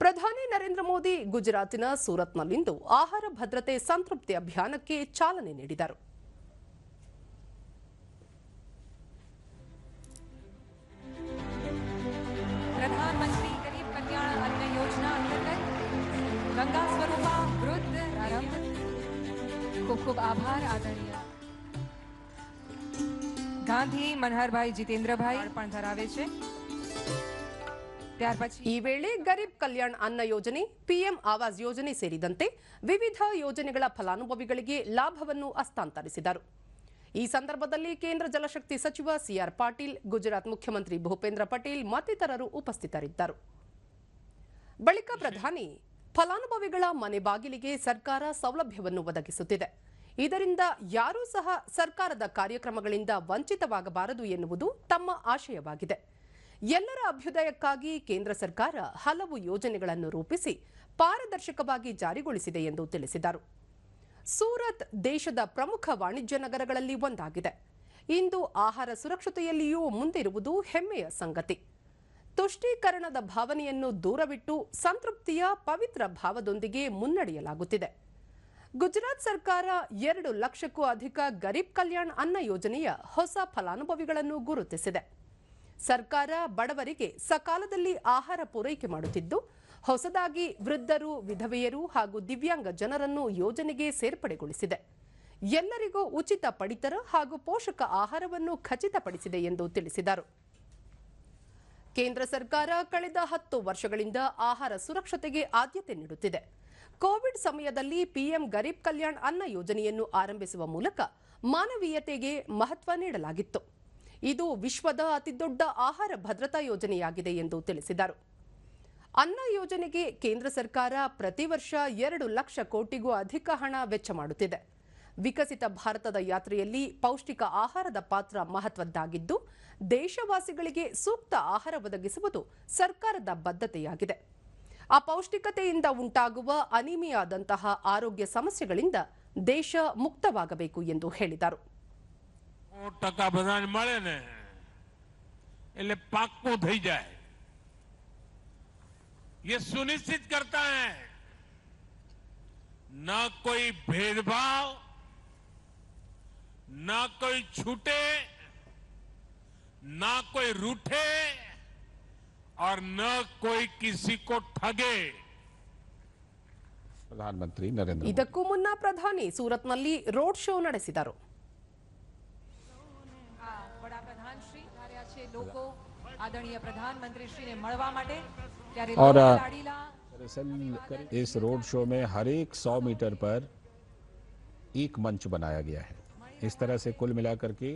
ಪ್ರಧಾನಿ ನರೇಂದ್ರ ಮೋದಿ ಗುಜರಾತಿನ ಸೂರತ್ನಲ್ಲಿಂದು ಆಹಾರ ಭದ್ರತೆ ಸಂತೃಪ್ತಿ ಅಭಿಯಾನಕ್ಕೆ ಚಾಲನೆ ನೀಡಿದರು ಪ್ರಧಾನಮಂತ್ರಿ ಗರೀಬ್ ಕಲ್ಯಾಣ ಅನ್ನ ಯೋಜನಾ ಅಂತರ್ಗತ ಗಂಗಾ ಸ್ವರೂಪ ವೃದ್ಧ ಪ್ರಾರಂಭ ખૂબ ખૂબ આભાર આદરણીય ગાંધી મનહરભાઈ જીતેન્દ્રભાઈ પણ ધરાવે છે ಈ ವೇಳೆ ಗರೀಬ್ ಕಲ್ಯಾಣ್ ಅನ್ನ ಯೋಜನೆ ಪಿಎಂ ಆವಾಸ್ ಯೋಜನೆ ಸೇರಿದಂತೆ ವಿವಿಧ ಯೋಜನೆಗಳ ಫಲಾನುಭವಿಗಳಿಗೆ ಲಾಭವನ್ನು ಹಸ್ತಾಂತರಿಸಿದರು. ಈ ಸಂದರ್ಭದಲ್ಲಿ ಕೇಂದ್ರ ಜಲಶಕ್ತಿ ಸಚಿವ ಸಿಆರ್ ಪಾಟೀಲ್, ಗುಜರಾತ್ ಮುಖ್ಯಮಂತ್ರಿ ಭೂಪೇಂದ್ರ ಪಟೇಲ್ ಮತ್ತಿತರರು ಉಪಸ್ಥಿತರಿದ್ದರು. ಬಳಿಕ ಪ್ರಧಾನಿ, ಫಲಾನುಭವಿಗಳ ಮನೆ ಬಾಗಿಲಿಗೆ ಸರ್ಕಾರ ಸೌಲಭ್ಯವನ್ನು ಒದಗಿಸುತ್ತಿದೆ. ಇದರಿಂದ ಯಾರೂ ಸಹ ಸರ್ಕಾರದ ಕಾರ್ಯಕ್ರಮಗಳಿಂದ ವಂಚಿತವಾಗಬಾರದು ಎನ್ನುವುದು ತಮ್ಮ ಆಶಯವಾಗಿದೆ. ಎಲ್ಲರ ಅಭ್ಯುದಯಕ್ಕಾಗಿ ಕೇಂದ್ರ ಸರ್ಕಾರ ಹಲವು ಯೋಜನೆಗಳನ್ನು ರೂಪಿಸಿ ಪಾರದರ್ಶಕವಾಗಿ ಜಾರಿಗೊಳಿಸಿದೆ ಎಂದು ತಿಳಿಸಿದರು. ಸೂರತ್ ದೇಶದ ಪ್ರಮುಖ ವಾಣಿಜ್ಯ ನಗರಗಳಲ್ಲಿ ಒಂದಾಗಿದೆ. ಇಂದು ಆಹಾರ ಸುರಕ್ಷತೆಯಲ್ಲಿಯೂ ಮುಂದಿರುವುದು ಹೆಮ್ಮೆಯ ಸಂಗತಿ. ತುಷ್ಟೀಕರಣದ ಭಾವನೆಯನ್ನು ದೂರವಿಟ್ಟು ಸಂತೃಪ್ತಿಯ ಪವಿತ್ರ ಭಾವದೊಂದಿಗೆ ಮುನ್ನಡೆಯಲಾಗುತ್ತಿದೆ. ಗುಜರಾತ್ ಸರ್ಕಾರ ಎರಡು ಲಕ್ಷಕ್ಕೂ ಅಧಿಕ ಗರೀಬ್ ಕಲ್ಯಾಣ್ ಅನ್ನ ಯೋಜನೆಯ ಹೊಸ ಫಲಾನುಭವಿಗಳನ್ನು ಗುರುತಿಸಿದೆ. ಸರ್ಕಾರ ಬಡವರಿಗೆ ಸಕಾಲದಲ್ಲಿ ಆಹಾರ ಪೂರೈಕೆ ಮಾಡುತ್ತಿದ್ದು, ಹೊಸದಾಗಿ ವೃದ್ಧರು, ವಿಧವೆಯರು ಹಾಗೂ ದಿವ್ಯಾಂಗ ಜನರನ್ನು ಯೋಜನೆಗೆ ಸೇರ್ಪಡೆಗೊಳಿಸಿದೆ. ಎಲ್ಲರಿಗೂ ಉಚಿತ ಪಡಿತರ ಹಾಗೂ ಪೋಷಕ ಆಹಾರವನ್ನು ಖಚಿತಪಡಿಸಿದೆ ಎಂದು ತಿಳಿಸಿದರು. ಕೇಂದ್ರ ಸರ್ಕಾರ ಕಳೆದ ಹತ್ತು ವರ್ಷಗಳಿಂದ ಆಹಾರ ಸುರಕ್ಷತೆಗೆ ಆದ್ಯತೆ ನೀಡುತ್ತಿದೆ. ಕೋವಿಡ್ ಸಮಯದಲ್ಲಿ ಪಿಎಂ ಗರೀಬ್ ಕಲ್ಯಾಣ್ ಅನ್ನ ಯೋಜನೆಯನ್ನು ಆರಂಭಿಸುವ ಮೂಲಕ ಮಾನವೀಯತೆಗೆ ಮಹತ್ವ ನೀಡಲಾಗಿತ್ತು. ಇದು ವಿಶ್ವದ ಅತಿದೊಡ್ಡ ಆಹಾರ ಭದ್ರತಾ ಯೋಜನೆಯಾಗಿದೆ ಎಂದು ತಿಳಿಸಿದರು. ಅನ್ನ ಯೋಜನೆಗೆ ಕೇಂದ್ರ ಸರ್ಕಾರ ಪ್ರತಿ ವರ್ಷ ಎರಡು ಲಕ್ಷ ಕೋಟಿಗೂ ಅಧಿಕ ಹಣ ವೆಚ್ಚ ಮಾಡುತ್ತಿದೆ. ವಿಕಸಿತ ಭಾರತದ ಯಾತ್ರೆಯಲ್ಲಿ ಪೌಷ್ಟಿಕ ಆಹಾರದ ಪಾತ್ರ ಮಹತ್ವದ್ದಾಗಿದ್ದು, ದೇಶವಾಸಿಗಳಿಗೆ ಸೂಕ್ತ ಆಹಾರ ಒದಗಿಸುವುದು ಸರ್ಕಾರದ ಬದ್ಧತೆಯಾಗಿದೆ. ಅಪೌಷ್ಟಿಕತೆಯಿಂದ ಉಂಟಾಗುವ ಅನಿಮಿಯಾದಂತಹ ಆರೋಗ್ಯ ಸಮಸ್ಯೆಗಳಿಂದ ದೇಶ ಮುಕ್ತವಾಗಬೇಕು ಎಂದು ಹೇಳಿದರು. ટકા બધાને મળે ને એટલે પાક્કું થઈ જાય ये सुनिश्चित करता है न कोई भेदभाव न कोई छूटे न कोई रूठे और न कोई किसी को ठगे प्रधानमंत्री नरेंद्र मोदी ಇದಕ್ಕೂ ಮುನ್ನ ಪ್ರಧಾನಿ ಸೂರತ್ನಲ್ಲಿ ರೋಡ್ ಶೋ ನಡೆಸಿದರು और दरअसल इस रोड शो में हर एक सौ मीटर पर एक मंच बनाया गया है। इस तरह से कुल मिलाकर के